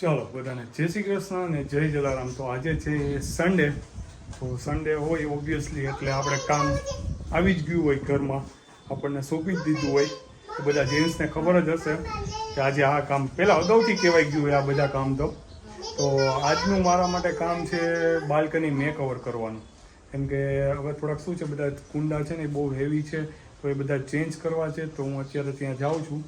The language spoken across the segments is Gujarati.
ચાલો, બધાને જય શ્રી કૃષ્ણ અને જય જલારામ. તો આજે છે સન્ડે તો સન્ડે હોય ઓબ્વિયસલી એટલે આપણે કામ આવી જ ગયું હોય ઘરમાં. આપણને સોંપી જ દીધું હોય. તો બધા જેન્ટ્સને ખબર જ હશે કે આજે આ કામ પહેલાં અગાઉથી કહેવાય ગયું હોય આ બધા કામ તો. તો આજનું મારા માટે કામ છે બાલ્કની મેક ઓવર કરવાનું. કેમ કે હવે થોડાક શું છે, બધા કુંડા છે ને એ બહુ હેવી છે, તો એ બધા ચેન્જ કરવા છે. તો હું અત્યારે ત્યાં જાઉં છું.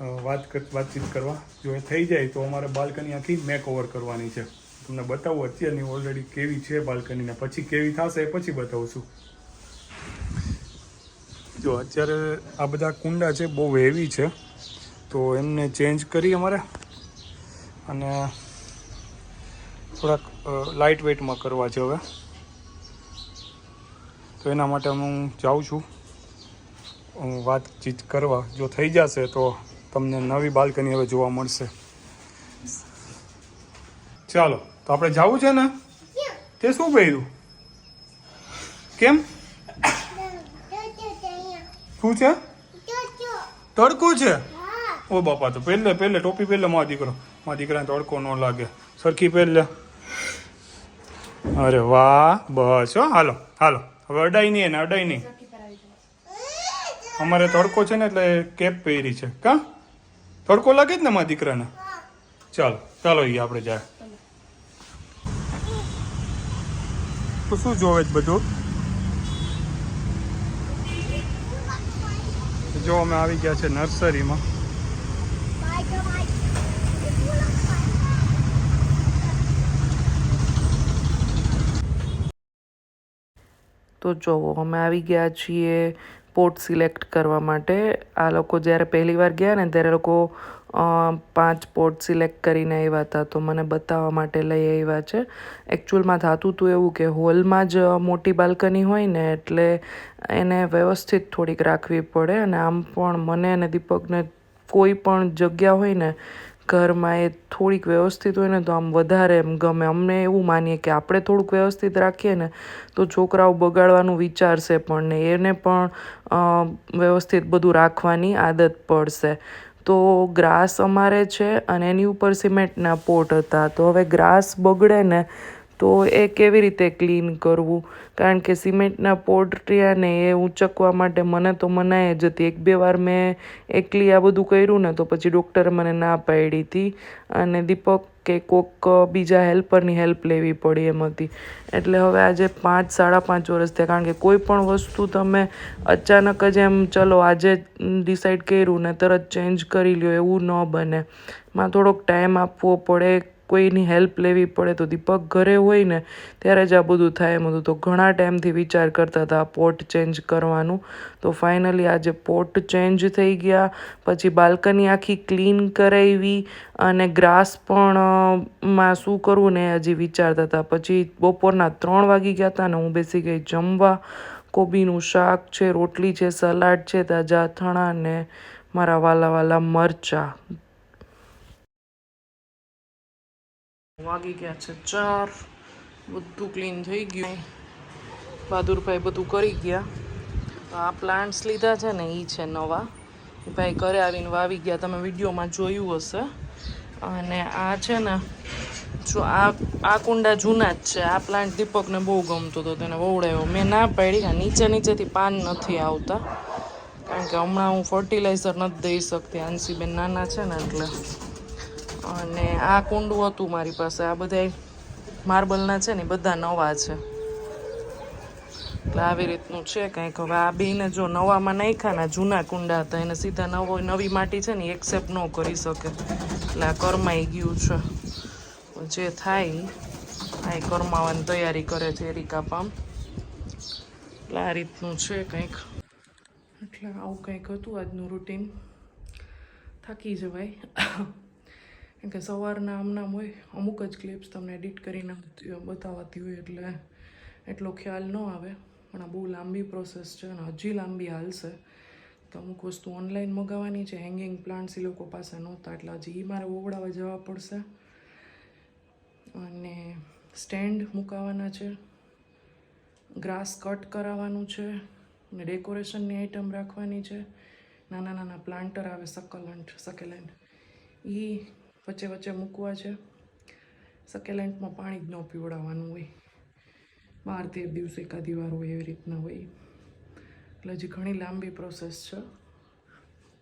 વાત વાતચીત કરવા. જો એ થઈ જાય તો અમારે બાલ્કની આખી મેક ઓવર કરવાની છે. તમને બતાવું, અત્યારની ઓલરેડી કેવી છે બાલ્કની ને પછી કેવી થશે એ પછી બતાવું છું જો અત્યારે આ બધા કુંડા છે બહુ હેવી છે, તો એમને ચેન્જ કરી અમારે અને થોડાક લાઇટ વેઇટમાં કરવા છે હવે. તો એના માટે હું જાઉં છું. વાતચીત કરવા. જો થઈ જશે તો તમને નવી બાલ્કની હવે જોવા મળશે. ચાલો, તો આપણે જવું છે ને? તે શું પહેર્યું? કેમ? શું છે? તડકો છે? ઓ બાપા, તો પહેલે પહેલે ટોપી પહેલે મારા દીકરો. મારા દીકરાને તડકો ન લાગે. સરખી પહેલે અરે વાહ, બસ હો. હાલો હાલો. હવે અડાઈ નહીં અડાઈ નહીં. અમારે તડકો છે ને એટલે કેપ પહેરી છે. કા? તડકો લાગે જ ને મારા દીકરાને? ચાલો ચાલો ઈ આપણે જાય. તો શું જોવે છે બધું? જો અમે આવી ગયા છે નર્સરીમાં. તો જુઓ અમે આવી ગયા છીએ પોર્ટ સિલેક્ટ કરવા માટે આ લોકો જ્યારે પહેલી વાર ગયા ને ત્યારે લોકો પાંચ પોર્ટ સિલેક્ટ કરીને આવ્યા હતા. તો મને બતાવવા માટે લઈ આવ્યા છે. એકચ્યુઅલમાં થતું હતું એવું કે હોલમાં જ મોટી બાલ્કની હોય ને એટલે એને વ્યવસ્થિત થોડીક રાખવી પડે. અને આમ પણ મને અને દીપકને કોઈ પણ જગ્યા હોય ને ઘરમાં એ થોડીક વ્યવસ્થિત હોય ને તો આમ વધારે એમ ગમે. અમને એવું માનીએ કે આપણે થોડુંક વ્યવસ્થિત રાખીએ ને તો છોકરાઓ બગાડવાનું વિચારશે પણ ને એને પણ વ્યવસ્થિત બધું રાખવાની આદત પડશે. તો ગ્રાસ અમારે છે અને એની ઉપર સિમેન્ટના પોટ હતા. તો હવે ગ્રાસ બગડે ને તો એ કેવી રીતે ક્લીન કરવું? કારણ કે સિમેન્ટના પોટ ને એ ઊંચકવા માટે મને તો મનાય જ હતી. એક બે વાર મેં એકલી આ બધું કર્યું ને તો પછી ડૉક્ટરે મને ના પાડી હતી. અને દીપક કે કોક બીજા હેલ્પરની હેલ્પ લેવી પડી એમ હતી. એટલે હવે આજે પાંચ, સાડા પાંચ વર્ષ થયા. કારણ કે કોઈ પણ વસ્તુ તમે અચાનક જ એમ ચલો, આજે ડિસાઈડ કર્યું ને તરત ચેન્જ કરી લ્યો, એવું ન બને. માં થોડોક ટાઈમ આપવો પડે. કોઈની હેલ્પ લેવી પડે તો દીપક ઘરે હોય ને, ત્યારે જ આ બધું થાય એમ. હતું તો ઘણા ટાઈમથી વિચાર કરતા હતા પોટ ચેન્જ કરવાનું. તો ફાઇનલી આજે પોટ ચેન્જ થઈ ગયા, પછી બાલ્કની આખી ક્લીન કરાવી અને ગ્રાસ પણ માં શું કરવું ને હજી વિચારતા હતા. પછી બપોરના ત્રણ વાગી ગયા હતા ને હું બેસી ગઈ જમવા. કોબીનું શાક છે, રોટલી છે, સલાડ છે, તાજા થણા ને મારા વાલા વાલા મરચાં. વાગી ગયા છે ચાર. બધું ક્લીન થઈ ગયું. બહાદુરભાઈ બધું કરી ગયા. આ પ્લાન્ટ્સ લીધા છે ને એ છે નવા. ભાઈ ઘરે આવીને વાવી ગયા. તમે વિડીયોમાં જોયું હશે. અને આ છે ને, જો આ આ કુંડા જૂના જ છે. આ પ્લાન્ટ દીપકને બહુ ગમતો હતો. તેને વવડાવ્યો મેં ના પાડી. આ નીચે નીચેથી પાન નથી આવતા. કારણ કે હમણાં હું ફર્ટિલાઇઝર નથી દઈ શકતી. આંસીબેન નાના છે ને એટલે અને આ કુંડું હતું મારી પાસે. આ બધા માર્બલના છે ને બધા નવા છે. એટલે આવી રીતનું છે કંઈક. હવે આ બેને જો નવામાં નાખ્યા ને જૂના કુંડા હતા, એને સીધા નવો, નવી માટી છે ને એક્સેપ્ટ ન કરી શકે. એટલે આ કરમાઈ ગયું છે. જે થાય, આ કરમાવાની તૈયારી કરે છે એરિકા પામ. એટલે આ રીતનું છે કંઈક. એટલે આવું કંઈક હતું આજનું રૂટીન થાકી જવાય. કેમ કે સવારના આમનામ હોય અમુક જ ક્લિપ્સ તમને એડિટ કરીને બતાવાતી હોય એટલે એટલો ખ્યાલ ન આવે. પણ આ બહુ લાંબી પ્રોસેસ છે અને હજી લાંબી હાલશે તો અમુક વસ્તુ ઓનલાઈન મગાવવાની છે. હેંગિંગ પ્લાન્ટ્સ એ લોકો પાસે નહોતા, એટલે હજી એ મારે ઓવડાવવા જવા પડશે. અને સ્ટેન્ડ મુકાવાના છે. ગ્રાસ કટ કરાવવાનું છે. અને ડેકોરેશનની આઈટમ રાખવાની છે. નાના નાના પ્લાન્ટર આવે સકલન્ટ સકેલેન્ટ એ વચ્ચે વચ્ચે મૂકવા છે. સકેલેન્ટમાં પાણી જ ન પીવડાવવાનું હોય. બાર તેર દિવસે એકાદી વાર હોય એવી રીતના હોય. એટલે હજી ઘણી લાંબી પ્રોસેસ છે.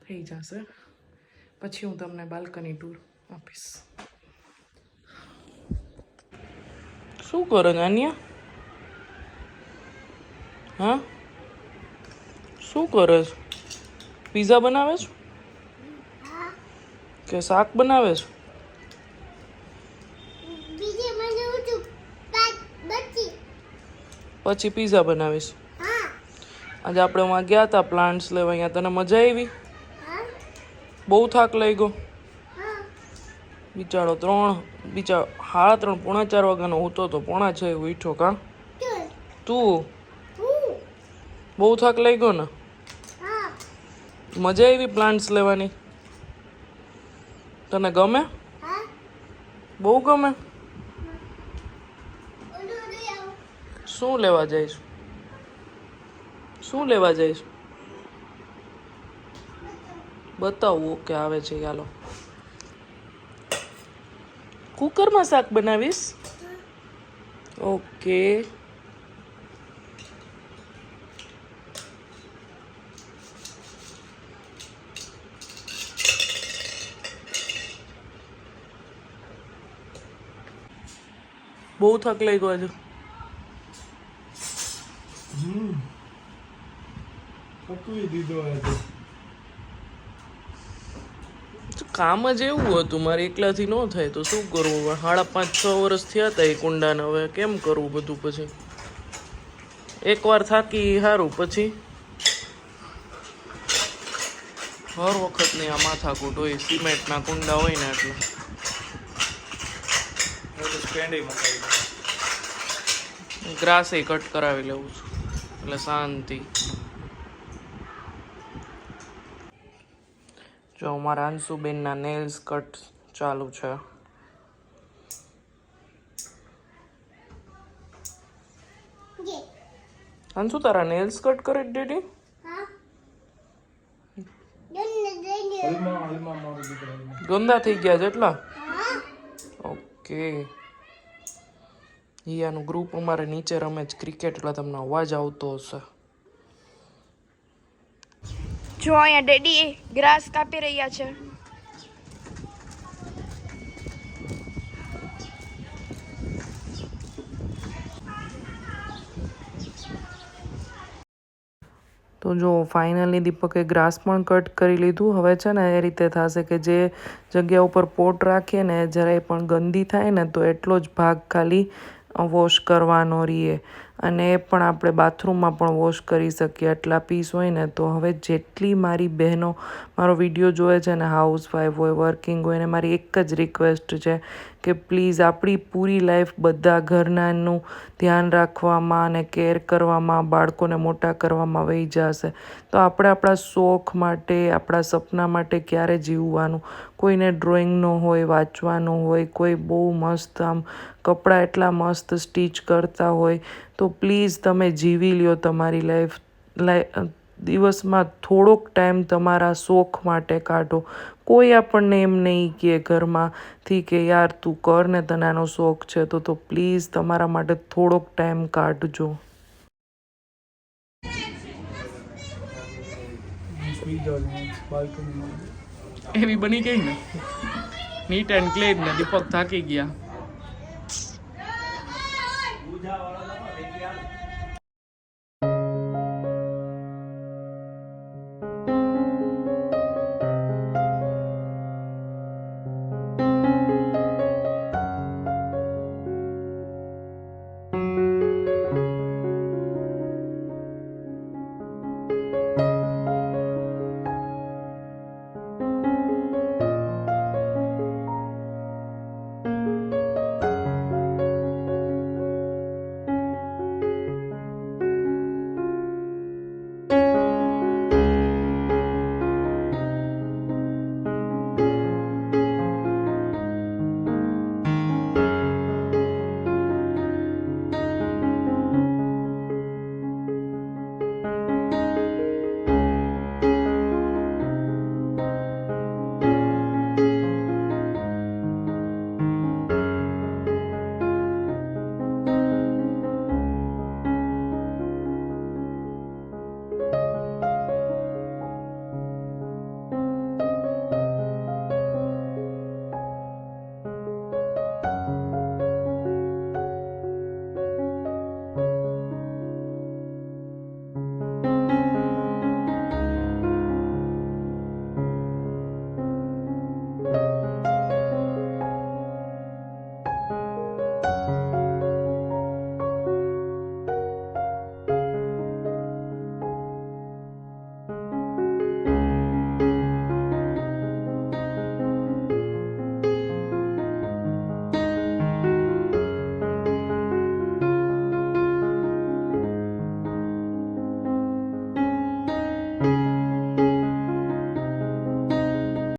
થઈ જશે. પછી હું તમને બાલ્કની ટૂર આપીશ. શું કરો નાનિયા હા? શું કરો છો? પીઝા બનાવે છે? કે શાક બનાવે છે? પછી પીઝા બનાવીશ. આજે આપણે વાં ગયા હતા પ્લાન્ટ્સ લેવા અહીંયા તને મજા આવી? બહુ થાક લઈ ગયો બિચારો ત્રણ બિચારો સાડા ત્રણ પોણા ચાર વાગ્યાનો ઉઠતો તો પોણા છ ઉઠ્યો કાં? તું? બહુ થાક લઈ ગયો ને મજા આવી પ્લાન્ટ્સ લેવાની? તને ગમે? બહુ ગમે? શું લેવા જઈશ? શું લેવા જઈશ? બતાવું ઓકે આવે છે ચાલો. કુકરમાં શાક બનાવીશ? ઓકે. બહુ થક લઈ ગયો છે કામ જ એવું હતું મારે એકલાથી ન થાય તો શું કરવું? સાડા પાંચ છ વર્ષ થયા હતા એ કુંડાને હવે કેમ કરવું બધું પછી? એકવાર થાકી સારું પછી? હર વખતની આ માથાકૂટ હોય સિમેન્ટના કુંડા હોય ને એટલે સ્ટેન્ડે મકાઈ એ કટ કરાવી લેવું છું. એટલે શાંતિ. જો અમારા અંશુબેનના નેલ્સ કટ ચાલુ છે. અંશુ તારા નેલ્સ કટ કરી દીધી? ગંદા થઈ ગયા. છે એટલા? હા. ઓકે આનું ગ્રુપ અમારે નીચે રમે જ ક્રિકેટ એટલે તમને અવાજ આવતો હશે. જો અહીંયા ડેડી ગ્રાસ કાપી રહ્યા છે. તો જો ફાઇનલી દીપકે ગ્રાસ પણ કટ કરી લીધું. હવે છે ને એ રીતે થશે કે જે જગ્યા ઉપર પોટ રાખીએ ને એ જરાય પણ ગંદી થાય ને તો એટલો જ ભાગ ખાલી વોશ કરવાનો રહીએ અને એ પણ આપણે બાથરૂમમાં પણ વોશ કરી શકીએ. આટલા પીસ હોય ને તો હવે જેટલી મારી બહેનો મારો વીડિયો જોવે છે ને હાઉસવાઈફ હોય વર્કિંગ હોય ને, મારી એક જ રિક્વેસ્ટ છે કે પ્લીઝ આપણી પૂરી લાઈફ બધા ઘરનાનું ધ્યાન રાખવામાં અને કેર કરવામાં, બાળકોને મોટા કરવામાં વહી જશે. તો આપણે આપણા શોખ માટે, આપણા સપના માટે ક્યારે જીવવાનું? કોઈને ડ્રોઈંગનો હોય, વાંચવાનો હોય, કોઈ બહુ મસ્ત આમ કપડાં એટલા મસ્ત સ્ટીચ કરતા હોય તો પ્લીઝ તમે જીવી લ્યો તમારી લાઈફ લાઈ દિવસમાં થોડોક ટાઈમ તમારા શોખ માટે કાઢો. કોઈ આપણને એમ નહીં કે ઘરમાંથી કે યાર, તું કર ને તને આનો શોખ છે તો તો પ્લીઝ તમારા માટે થોડોક ટાઈમ કાઢજો. એવી બની ગઈ ને? નીટ એન્ડ ક્લીન ને, દીપક થાકી ગયા.